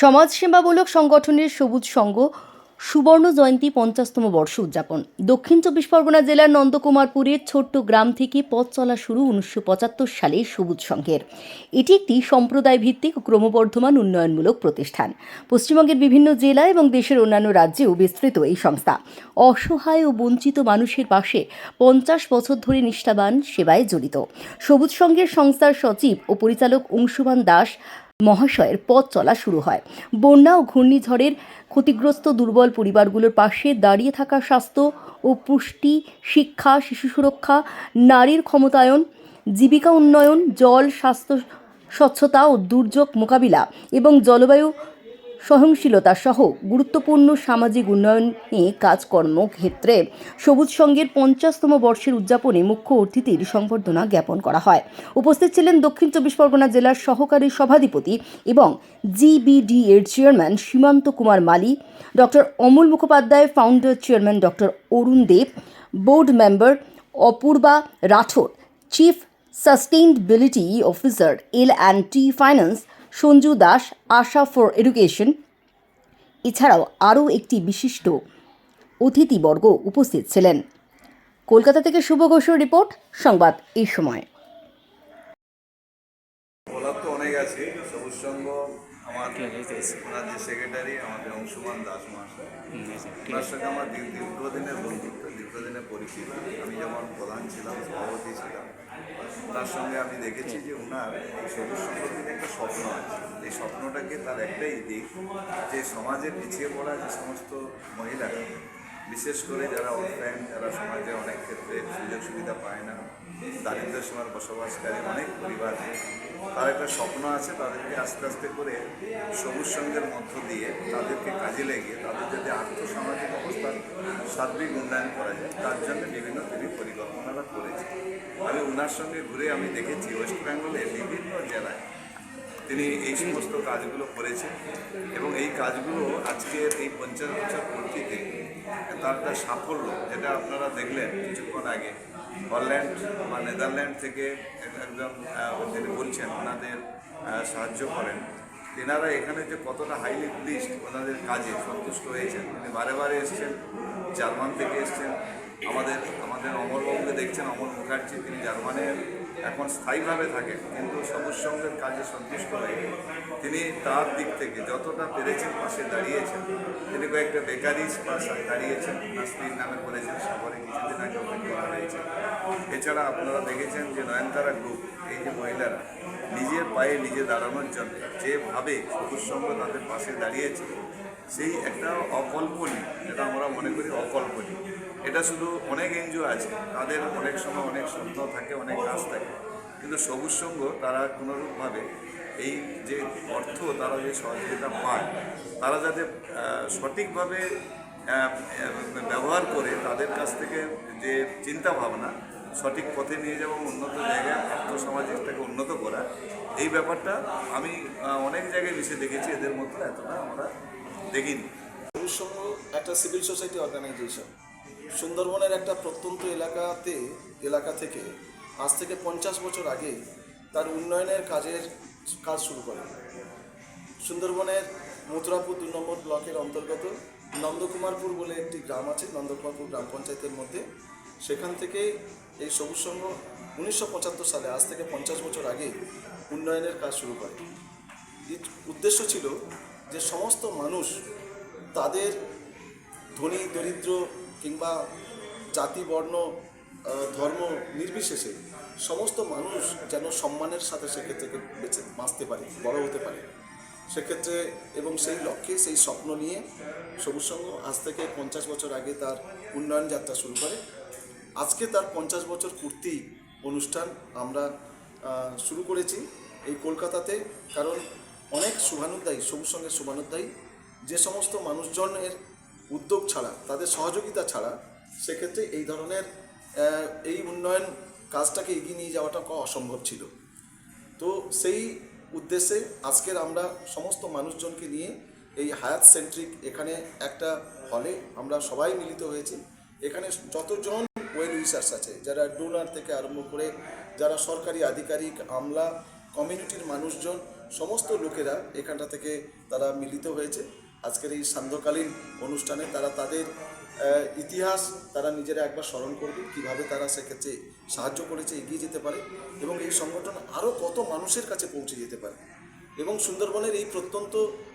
সমাজসেবামূলক সংগঠনের সবুজ সংঘ সুবর্ণ জয়ন্তী পঞ্চাশতম বর্ষ উদযাপন। দক্ষিণ চব্বিশ পরগনা জেলার নন্দকুমারপুরের ছোট্ট গ্রাম থেকে পথ চলা শুরু উনিশশো পঁচাত্তর সালে সবুজ সংঘের এটি একটি সম্প্রদায় ভিত্তিক ক্রমবর্ধমান উন্নয়নমূলক প্রতিষ্ঠান। পশ্চিমবঙ্গের বিভিন্ন জেলা এবং দেশের অন্যান্য রাজ্যেও বিস্তৃত এই সংস্থা। অসহায় ও বঞ্চিত মানুষের পাশে পঞ্চাশ বছর ধরে নিষ্ঠাবান সেবায় জড়িত। সবুজ সংঘের সংস্থার সচিব ও পরিচালক অংশুমান দাস মহাশয়ের পথ চলা শুরু হয়। বন্যা ও ঘূর্ণিঝড়ের ক্ষতিগ্রস্ত দুর্বল পরিবারগুলোর পাশে দাঁড়িয়ে থাকা স্বাস্থ্য ও পুষ্টি, শিক্ষা, শিশু সুরক্ষা, নারীর ক্ষমতায়ন, জীবিকা উন্নয়ন, জল, স্বাস্থ্য স্বচ্ছতা ও দুর্যোগ মোকাবিলা এবং জলবায়ু সহনশীলতা সহ গুরুত্বপূর্ণ সামাজিক উন্নয়নে কাজকর্ম ক্ষেত্রে সবুজ সংঘের পঞ্চাশতম বর্ষের উদযাপনে মুখ্য অতিথির সংবর্ধনা জ্ঞাপন করা হয়। উপস্থিত ছিলেন দক্ষিণ চব্বিশ পরগনা জেলার সহকারী সভাধিপতি এবং জিবিডি এর chairman Simanta Kumar Mali, doctor Amal Mukhopadhyay, founder chairman doctor Arun Dev, board member Apurva Rathore chief sustainability officer L and T finance Sanju Das Asha for education. এছাড়াও আরও একটি বিশিষ্ট অতিথিবর্গ উপস্থিত ছিলেন। কলকাতা থেকে শুভ ঘোষের রিপোর্ট সংবাদ এই সময়। বলার তো অনেক আছে সবুজ সংঘ আমার ওনার যে সেক্রেটারি আমাদের অংশুমান দাস মহাশয়। ওনার সঙ্গে আমার দীর্ঘদিনের বন্ধুত্ব। দীর্ঘদিনের পরিচিত আমি যেমন প্রধান ছিলাম, সভাপতি ছিলাম, তার সঙ্গে আমি দেখেছি যে ওনার এই সবুজ সংঘ একটা স্বপ্ন আছে। এই স্বপ্নটাকে তার একটাই দিক, যে সমাজের পিছিয়ে পড়া যে সমস্ত মহিলারা বিশেষ করে যারা অফ্যান যারা সমাজে অনেক ক্ষেত্রে সুযোগ সুবিধা পায় না দারিদ্র সীমার বসবাসকারী অনেক পরিবার, তার একটা স্বপ্ন আছে তাদেরকে আস্তে আস্তে করে সবুজ সঙ্গের মধ্য দিয়ে তাদেরকে কাজে লেগে তাদের যাতে আর্থসামাজিক অবস্থার সার্বিক উন্নয়ন করা যায়, তার জন্য বিভিন্ন তিনি পরিকল্পনাটা করেছে আমি ওনার সঙ্গে ঘুরে আমি দেখেছি, ওয়েস্ট বেঙ্গলে বিভিন্ন জেলায় তিনি এই সমস্ত কাজগুলো করেছেন এবং এই কাজগুলো আজকের এই পঞ্চাশ বছর পূর্তিতে তার একটা সাফল্য, যেটা আপনারা দেখলেন কিছুক্ষণ আগে। হল্যান্ড বা নেদারল্যান্ড থেকে এক- একজন যিনি বলছেন, ওনাদের সাহায্য করেন। তেনারা এখানে যে কতটা হাইলি প্লিস্ট ওনাদের কাজে সন্তুষ্ট হয়েছেন। তিনি বারে বারে এসছেন, জার্মান থেকে এসছেন। আমাদের আমাদের অমরবাবুকে দেখছেন, অমর মুখার্জি, তিনি জার্মানের এখন স্থায়ীভাবে থাকেন কিন্তু সবুজ সঙ্গের কাজে সন্তুষ্ট হয়ে তিনি তার দিক থেকে যতটা পেরেছেন পাশে দাঁড়িয়েছেন। তিনি কয়েকটা বেকারি পাশে দাঁড়িয়েছেন। স্ত্রীর নামে করেছেন সাগরে কিছুদিন আগে অভিজ্ঞতা হয়েছে এছাড়া আপনারা দেখেছেন যে নয়নতারা গ্রুপ এই যে মহিলারা, নিজের পায়ে নিজে দাঁড়ানোর জন্য যেভাবে সবুজ সঙ্গ তাদের পাশে দাঁড়িয়েছে, সেই একটা অকল্পনীয়, যেটা আমরা মনে করি অকল্পনীয়। এটা শুধু অনেক এনজিও আছে, তাদের অনেক সময় অনেক স্বপ্ন থাকে, অনেক কাজ থাকে। কিন্তু সবুজ সঙ্গ তারা কোনোরূপভাবে এই যে অর্থ তারা যে সহযোগিতা পায়, তারা যাতে সঠিকভাবে ব্যবহার করে তাদের কাছ থেকে যে চিন্তা ভাবনা সঠিক পথে নিয়ে যাওয়া, উন্নত জায়গায় আর্থসামাজিকটাকে উন্নত করা, এই ব্যাপারটা আমি অনেক জায়গায় মিশে দেখেছি, এদের মধ্যে এতটা আমরা দেখিনি। সংঘ একটা সিভিল সোসাইটি অর্গানাইজেশন সুন্দরবনের একটা প্রত্যন্ত এলাকাতে, এলাকা থেকে আজ থেকে পঞ্চাশ বছর আগে তার উন্নয়নের কাজের কাজ শুরু করে। সুন্দরবনের মথুরাপুর দু নম্বর ব্লকের অন্তর্গত নন্দকুমারপুর বলে একটি গ্রাম আছে, নন্দকুমারপুর গ্রাম পঞ্চায়েতের মধ্যে। সেখান থেকে এই সবুজ সংঘ উনিশশো পঁচাত্তর সালে আজ থেকে পঞ্চাশ বছর আগে উন্নয়নের কাজ শুরু করে। উদ্দেশ্য ছিল যে সমস্ত মানুষ তাদের ধনী, দরিদ্র কিংবা জাতি, বর্ণ ধর্ম নির্বিশেষে সমস্ত মানুষ যেন সম্মানের সাথে সেক্ষেত্রে বেঁচে, বাঁচতে পারে, বড় হতে পারে। সেক্ষেত্রে এবং সেই লক্ষ্যে সেই স্বপ্ন নিয়ে সবুজ সংঘ আজ থেকে পঞ্চাশ বছর আগে তার উন্নয়ন যাত্রা শুরু করে। আজকে তার পঞ্চাশ বছর পূর্তি অনুষ্ঠান আমরা শুরু করেছি এই কলকাতাতে। কারণ অনেক শুভানুদ্দায়ী সবুজ সঙ্গের শুভানুদ্দায়ী যে সমস্ত মানুষজনের উদ্যোগ ছাড়া, তাদের সহযোগিতা ছাড়া সেক্ষেত্রে এই ধরনের এই উন্নয়ন কাজটাকে এগিয়ে নিয়ে যাওয়াটা অসম্ভব ছিল। তো সেই উদ্দেশ্যে আজকের আমরা সমস্ত মানুষজনকে নিয়ে এই হায়াত সেন্ট্রিক এখানে একটা হলে আমরা সবাই মিলিত হয়েছি। এখানে যতজন ওয়েল উইসার্স আছে, যারা ডোনার থেকে আরম্ভ করে, যারা সরকারি আধিকারিক, আমলা, কমিউনিটির মানুষজন, সমস্ত লোকেরা এখানটা থেকে তারা মিলিত হয়েছে। আজকের এই সান্ধ্যকালীন অনুষ্ঠানে তারা তাদের ইতিহাস তারা নিজেরা একবার স্মরণ করবে, কীভাবে তারা সেক্ষেত্রে সাহায্য করেছে, এগিয়ে যেতে পারে এবং এই সংগঠন আরও কত মানুষের কাছে পৌঁছে যেতে পারে। এবং সুন্দরবনের এই প্রত্যন্ত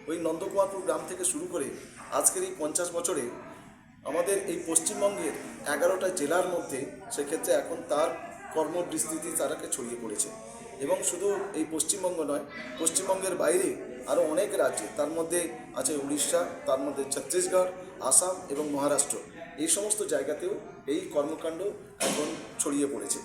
ওই নন্দকুমারপুর গ্রাম থেকে শুরু করে আজকের এই পঞ্চাশ বছরে আমাদের এই পশ্চিমবঙ্গের এগারোটা জেলার মধ্যে সেক্ষেত্রে এখন তার কর্মবিস্তৃতি তারাকে ছড়িয়ে পড়েছে। এবং শুধু এই পশ্চিমবঙ্গ নয়, পশ্চিমবঙ্গের বাইরে আরও অনেক রাজ্যে, তার মধ্যে আছে উড়িষ্যা, তার মধ্যে ছত্তিশগড়, আসাম এবং মহারাষ্ট্র। এই সমস্ত জায়গাতেও এই কর্মকাণ্ড এখন ছড়িয়ে পড়েছে।